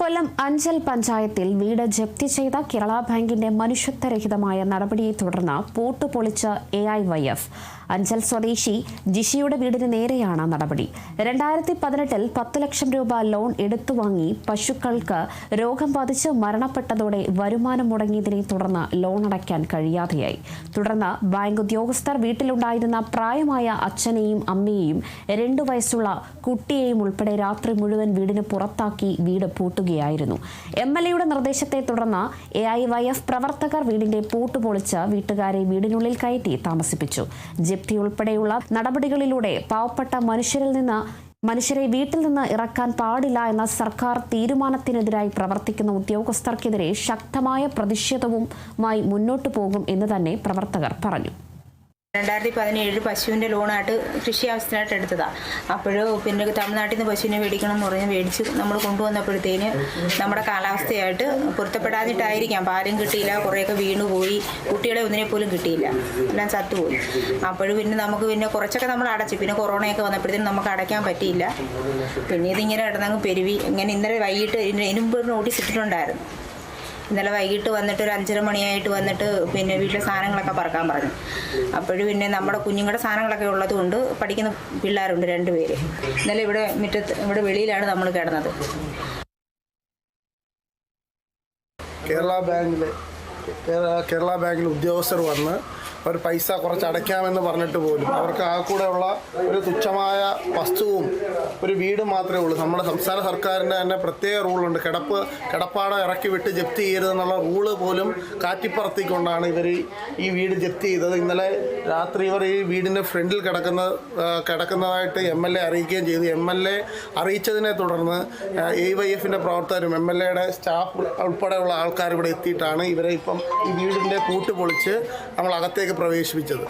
കൊല്ലം അഞ്ചൽ പഞ്ചായത്തിൽ വീട് ജപ്തി ചെയ്ത കേരള ബാങ്കിന്റെ മനുഷ്യത്വരഹിതമായ നടപടിയെ തുടർന്ന് പൂട്ട് പൊളിച്ച A I Y F Anchal സ്വദേശി ജിഷിയുടെ വീടിന് നേരെയാണ് നടപടി. രണ്ടായിരത്തി പതിനെട്ടിൽ പത്ത് ലക്ഷം രൂപ ലോൺ എടുത്തു വാങ്ങി പശുക്കൾക്ക് രോഗം ബാധിച്ച് മരണപ്പെട്ടതോടെ വരുമാനം മുടങ്ങിയതിനെ തുടർന്ന് ലോൺ അടയ്ക്കാൻ കഴിയാതെയായി. തുടർന്ന് ബാങ്ക് ഉദ്യോഗസ്ഥർ വീട്ടിലുണ്ടായിരുന്ന പ്രായമായ അച്ഛനെയും അമ്മയെയും രണ്ടു വയസ്സുള്ള കുട്ടിയെയും ഉൾപ്പെടെ രാത്രി മുഴുവൻ വീടിന് പുറത്താക്കി വീട് പൂട്ടുകയായിരുന്നു എം എൽ എയുടെ നിർദ്ദേശത്തെ തുടർന്ന് എ ഐ വൈ എഫ് പ്രവർത്തകർ വീടിന്റെ പൂട്ട് പൊളിച്ച് വീട്ടുകാരെ വീടിനുള്ളിൽ കയറ്റി താമസിപ്പിച്ചു. ജപ്തി ഉൾപ്പെടെയുള്ള നടപടികളിലൂടെ പാവപ്പെട്ട മനുഷ്യരിൽ നിന്ന് മനുഷ്യരെ വീട്ടിൽ നിന്ന് ഇറക്കാൻ പാടില്ല എന്ന സർക്കാർ തീരുമാനത്തിനെതിരായി പ്രവർത്തിക്കുന്ന ഉദ്യോഗസ്ഥർക്കെതിരെ ശക്തമായ പ്രതിഷേധവുമായി മുന്നോട്ടു പോകും എന്ന് തന്നെ പ്രവർത്തകർ പറഞ്ഞു. രണ്ടായിരത്തി പതിനേഴ് പശുവിന്റെ ലോണായിട്ട് കൃഷി ആവശ്യത്തിനായിട്ട് എടുത്തതാണ് അപ്പോൾ പിന്നെ തമിഴ്നാട്ടിൽ നിന്ന് പശുവിനെ മേടിക്കണം എന്ന് പറഞ്ഞ് മേടിച്ച് നമ്മൾ കൊണ്ടുവന്നപ്പോഴത്തേന് നമ്മുടെ കാലാവസ്ഥയായിട്ട് പൊരുത്തപ്പെടാതിട്ടായിരിക്കാം പാലും കിട്ടിയില്ല കുറേയൊക്കെ വീണുപോയി കുട്ടികളെ ഒന്നിനെ പോലും കിട്ടിയില്ല. എല്ലാം ചത്തുപോയി അപ്പോഴും പിന്നെ നമുക്ക് പിന്നെ കുറച്ചൊക്കെ നമ്മൾ അടച്ചു. പിന്നെ കൊറോണയൊക്കെ വന്നപ്പോഴത്തേനും നമുക്ക് അടയ്ക്കാൻ പറ്റിയില്ല. പിന്നെ ഇതിങ്ങനെ കിടന്നങ്ങ് പെരുവി. ഇങ്ങനെ ഇന്നലെ വൈകിട്ട് ഇതിന് മുമ്പ് നോട്ടീസ് ഇട്ടിട്ടുണ്ടായിരുന്നു. ഇന്നലെ വൈകിട്ട് വന്നിട്ട് ഒരു അഞ്ചര മണിയായിട്ട് വന്നിട്ട് പിന്നെ വീട്ടിലെ സാധനങ്ങളൊക്കെ പറക്കാൻ പറഞ്ഞു. അപ്പോഴും പിന്നെ നമ്മുടെ കുഞ്ഞുങ്ങളുടെ സാധനങ്ങളൊക്കെ ഉള്ളതുകൊണ്ട് പഠിക്കുന്ന പിള്ളേരുണ്ട് രണ്ടുപേര് ഇന്നലെ ഇവിടെ മുറ്റത്ത് ഇവിടെ വെളിയിലാണ് നമ്മൾ കിടന്നത്. കേരള ബാങ്കിൽ കേരള ബാങ്കിൽ ഉദ്യോഗസ്ഥർ വന്ന് അവർ പൈസ കുറച്ച് അടയ്ക്കാമെന്ന് പറഞ്ഞിട്ട് പോലും അവർക്ക് ആ കൂടെ ഉള്ള ഒരു തുച്ഛമായ വസ്തുവും ഒരു വീടും മാത്രമേ ഉള്ളൂ. നമ്മുടെ സംസ്ഥാന സർക്കാരിന്റെ തന്നെ പ്രത്യേക റൂളുണ്ട്. കിടപ്പ് കിടപ്പാടം ഇറക്കി വിട്ട് ജപ്തി ചെയ്യരുതെന്നുള്ള റൂൾ പോലും കാറ്റിപ്പറത്തിക്കൊണ്ടാണ് ഇവർ ഈ വീട് ജപ്തി ചെയ്തത്. ഇന്നലെ രാത്രി ഇവർ ഈ വീടിന്റെ ഫ്രണ്ടിൽ കിടക്കുന്ന കിടക്കുന്നതായിട്ട് എം എൽ എ അറിയിക്കുകയും ചെയ്തു. എം എൽ എ അറിയിച്ചതിനെ തുടർന്ന് എ വൈ എഫിന്റെ പ്രവർത്തകരും എം എൽ എയുടെ സ്റ്റാഫ് ഉൾപ്പെടെയുള്ള ആൾക്കാർ ഇവിടെ എത്തിയിട്ടാണ് ഇവരെ ഇപ്പം ഈ വീടിന്റെ പൂട്ട് പൊളിച്ച് നമ്മൾ അകത്തേക്ക് പ്രവേശിപ്പിച്ചത്.